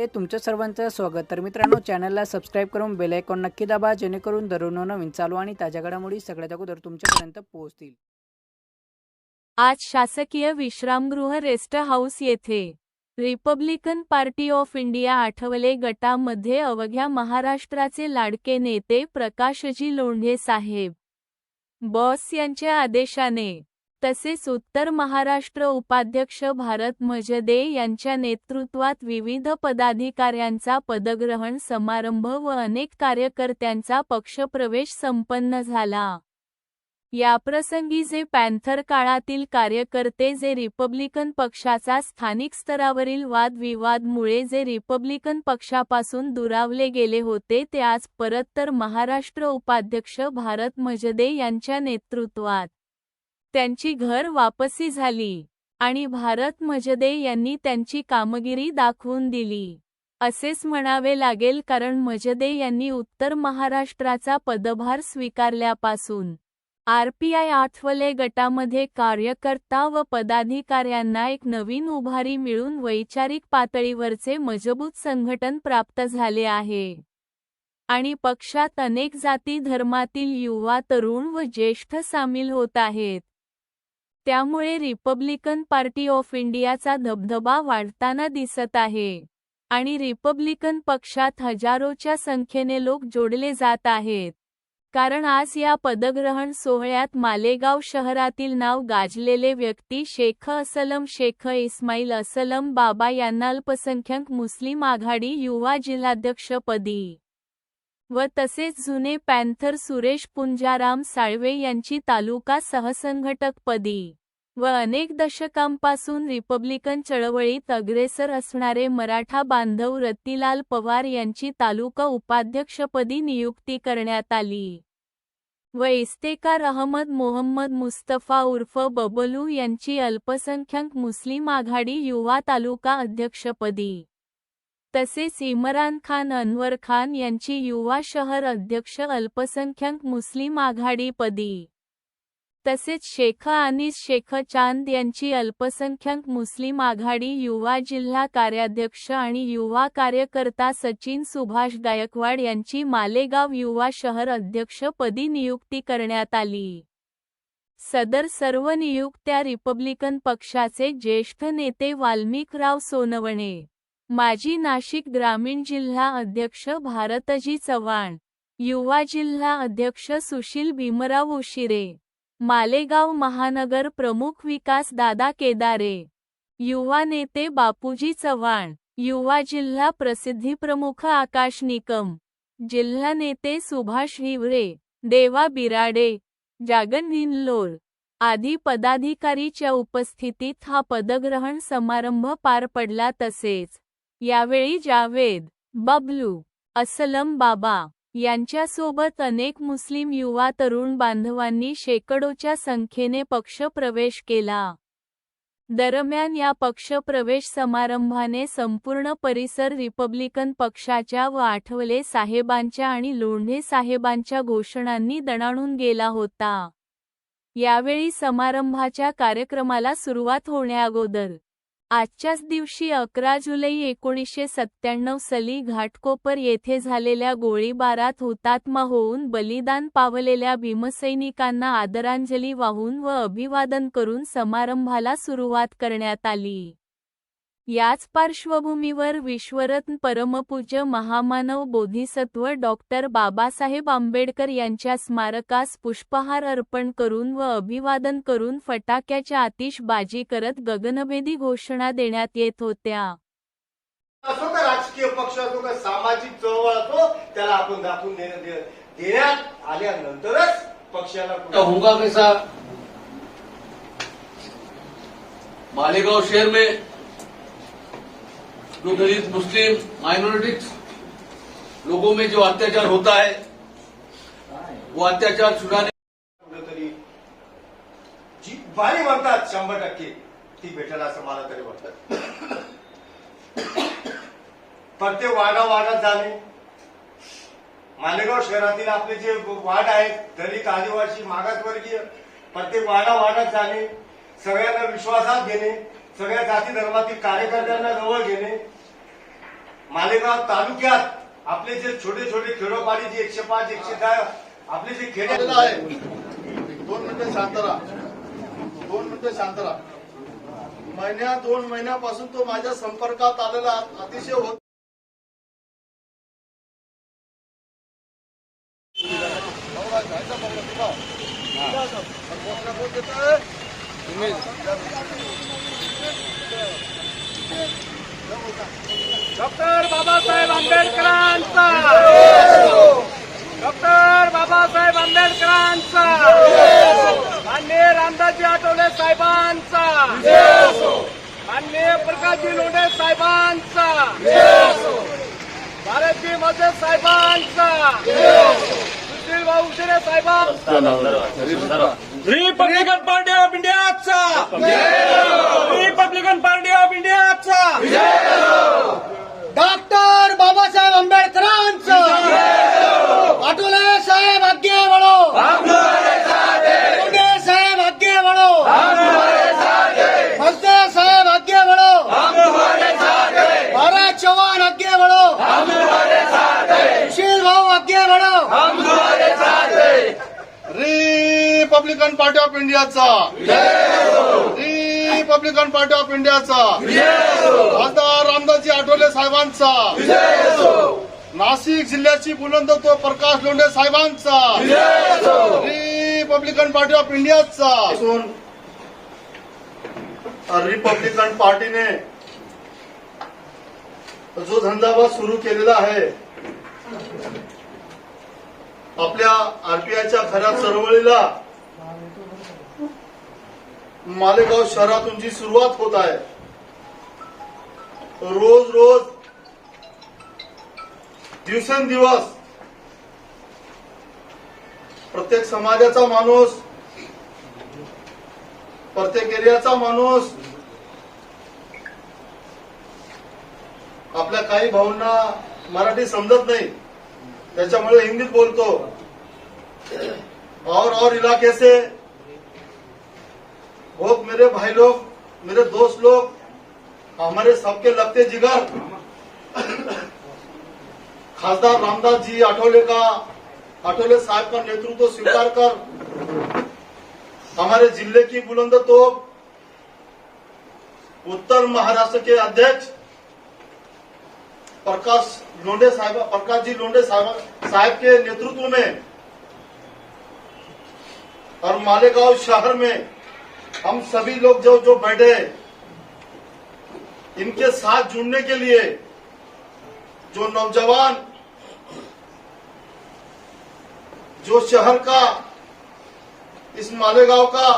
ते तुमचं सर्वांचं स्वागत. तर मित्रांनो चॅनलला सबस्क्राईब करून बेल आयकॉन नक्की दाबा जेणेकरून दररोज नवीन चालू आणि ताज्या घडामोडी सगळ्यात अगोदर तुमच्यापर्यंत पोहोचतील. आज शासकीय विश्रामगृह रेस्ट हाऊस येथे republican party of India Athawale गटामध्ये अवघ्या महाराष्ट्राचे लाडके नेते प्रकाशजी लोंढे साहेब. बॉस यांच्या आदेशाने तसेच उत्तर महाराष्ट्र उपाध्यक्ष भारत मजदे यांच्या नेतृत्वात विविध पदाधिकाऱ्यांचा पदग्रहण समारंभ व अनेक कार्यकर्त्यांचा पक्षप्रवेश संपन्न झाला. याप्रसंगी जे पॅन्थर काळातील कार्यकर्ते जे रिपब्लिकन पक्षाचा स्थानिक स्तरावरील वादविवादमुळे जे रिपब्लिकन पक्षापासून दुरावले गेले होते ते आज परत तर महाराष्ट्र उपाध्यक्ष भारत मजदे यांच्या नेतृत्वात. त्यांची घर वापसी झाली आणि भारत मजदे यांनी त्यांची कामगिरी दाखवून दिली. असेच म्हणावे लागेल कारण मजदे यांनी उत्तर महाराष्ट्राचा पदभार स्वीकारल्यापासून आरपीआय आठवले गटामध्ये कार्यकर्ता व पदाधिकाऱ्यांना एक नवीन उभारी मिळून वैचारिक पातळीवरचे मजबूत संघटन प्राप्त झाले आहे. आणि पक्षात अनेक जाती धर्मातील युवा तरुण व ज्येष्ठ सामील होत आहेत. त्यामुळे रिपब्लिकन पार्टी ऑफ इंडियाचा धबधबा वाढताना दिसत आहे. आणि रिपब्लिकन पक्षात हजारोच्या संख्येने लोक जोडले जात आहेत. कारण आज या पदग्रहण सोहळ्यात मालेगाव शहरातील नाव गाजलेले व्यक्ती शेख असलम शेख इस्माईल असलम बाबा यांना अल्पसंख्याक मुस्लिम आघाडी युवा जिल्हाध्यक्षपदी व तसेच जुने पॅन्थर सुरेश पुंजाराम साळवे यांची तालुका सहसंघटकपदी व अनेक दशकांपासून रिपब्लिकन चळवळीत अग्रेसर असणारे मराठा बांधव रत्तीलाल पवार यांची तालुका उपाध्यक्षपदी नियुक्ती करण्यात आली. व इस्तेकार अहमद मोहम्मद मुस्तफा उर्फ बबलू यांची अल्पसंख्याक मुस्लिम आघाडी युवा तालुका अध्यक्षपदी. तसेच इमरान खान अनवर खान यांची युवा शहर अध्यक्ष अल्पसंख्याक मुस्लिम आघाडीपदी. तसेच शेख अनीस शेख चांद यांची अल्पसंख्याक मुस्लिम आघाडी युवा जिल्हा कार्याध्यक्ष आणि युवा कार्यकर्ता सचिन सुभाष गायकवाड यांची मालेगाव युवा शहर अध्यक्षपदी नियुक्ती करण्यात आली. सदर सर्व नियुक्त्या रिपब्लिकन पक्षाचे ज्येष्ठ नेते वाल्मिकराव सोनवणे माजी नाशिक ग्रामीण जिल्हा अध्यक्ष भारतजी चव्हाण युवा जिल्हा अध्यक्ष सुशील भीमराव उशिरे मालेगाव महानगर प्रमुख विकास दादा केदारे युवा नेते बापूजी चव्हाण युवा जिल्हा प्रसिद्धी प्रमुख आकाश निकम जिल्हा नेते सुभाष हिवरे देवा बिराडे जागन हिनलोर आदी पदाधिकारीच्या उपस्थितीत हा पदग्रहण समारंभ पार पडला तसेच यावेळी जावेद बबलू असलम बाबा यांच्यासोबत अनेक मुस्लिम युवा तरुण बांधवांनी शेकडोच्या संख्येने पक्षप्रवेश केला. दरम्यान या पक्षप्रवेश समारंभाने संपूर्ण परिसर रिपब्लिकन पक्षाच्या व आठवले साहेबांच्या आणि लोंढे साहेबांच्या घोषणांनी दणाणून गेला होता. यावेळी समारंभाच्या कार्यक्रमाला सुरुवात होण्याअगोदर आजच्याच दिवशी अकरा जुलै एकोणीसशे सत्त्याण्णव सली घाटकोपर येथे झालेल्या गोळीबारात हुतात्मा होऊन बलिदान पावलेल्या भीमसैनिकांना आदरांजली वाहून व अभिवादन करून समारंभाला सुरुवात करण्यात आली. याच पार्श्वभूमीवर विश्वरत्न परमपूज्य महामानव बोधिसत्व डॉक्टर बाबासाहेब आंबेडकर यांच्या स्मारकास पुष्पहार अर्पण करून व अभिवादन करून फटाक्याच्या आतिषबाजी करत गगनभेदी घोषणा देण्यात येत होत्या. असो का राजकीय पक्ष असो का सामाजिक चळवळ असो त्याला आपण दाखवून देण्यात आल्यानंतरच पक्षाला होगा कैसा मालेगांव शहर में जो दलित मुस्लिम माइनॉरिटीज लोगों में जो अत्याचार होता है वो अत्याचार छुड़ाने कुठेतरी जी बारी म्हणतात शंभर टक्के. ती भेटेल असं मला तरी वाटत. पण ते वाडा वाडात जाणे मालेगाव शहरातील आपले जे वाड आहेत दलित आदिवासी मागासवर्गीय प्रत्येक वाडा वाडात जाणे सगळ्यांना विश्वासात घेणे. सगळ्या जाती धर्मातील कार्यकर्त्यांना जवळ घेणे. मालेगाव तालुक्यात आपले जे छोटे छोटे खेडोपाडी जे एकशे पाच एकशे दहा आपले जे खेडे आहे. दोन मिनिटं शांत राहा. दोन मिनिटं शांत राहा. महिन्या दोन महिन्यापासून तो माझ्या संपर्कात आलेला अतिशय होत डॉक्टर बाबासाहेब आंबेडकरांचा. डॉक्टर बाबासाहेब आंबेडकरांचा. माननीय रामदासजी आठवले साहेबांचा. माननीय प्रकाशजी लोंढे साहेबांचा. भारतजी मजे साहेबांचा. सुशील भाऊ उशिरे साहेबांचा. रिपब्लिकन पार्टी ऑफ इंडियाचा. रिपब्लिकन पार्टी ऑफ इंडियाचा डॉक्टर बाबासाहेब आंबेडकरांचं आठवले साहेब आगे वळो मुंडे साहेब आगे वळो मस्ते साहेब आगे वळो भारत चव्हाण आगे वळो सुशील भाऊ आगे वळो रिपब्लिकन पार्टी ऑफ इंडियाचा रिपब्लिकन पार्टी ऑफ इंडियाचा खासदार रामदासजी आठवले साहेबांचा. नाशिक जिल्ह्याची बुलंद तो प्रकाश लोंढे साहेबांचा. रिपब्लिकन पार्टी ऑफ इंडियाचा रिपब्लिकन पार्टीने जो धंदावा सुरू केलेला आहे आपल्या आरपीआयच्या खऱ्या चळवळीला मालेगाव शहरातून जी सुरुवात होत आहे रोज रोज दिवसेंदिवस प्रत्येक समाजाचा माणूस प्रत्येक एरियाचा माणूस आपल्या काही भाऊंना मराठी समजत नाही त्याच्यामुळे हिंदीत बोलतो. और और इलाके से बहुत मेरे भाई लोग मेरे दोस्त लोग हमारे सबके लगते जिगर। खासदार रामदास जी आठोले का आठोले साहब का नेतृत्व स्वीकार कर। हमारे जिले की बुलंद तो उत्तर महाराष्ट्र के अध्यक्ष प्रकाश लोंडे साहब प्रकाश जी लोंडे साहब साहब के नेतृत्व में और मालेगांव शहर में हम सभी लोग जो जो बैठे इनके साथ जुड़ने के लिए जो नौजवान, जो शहर का, इस मालेगांव का.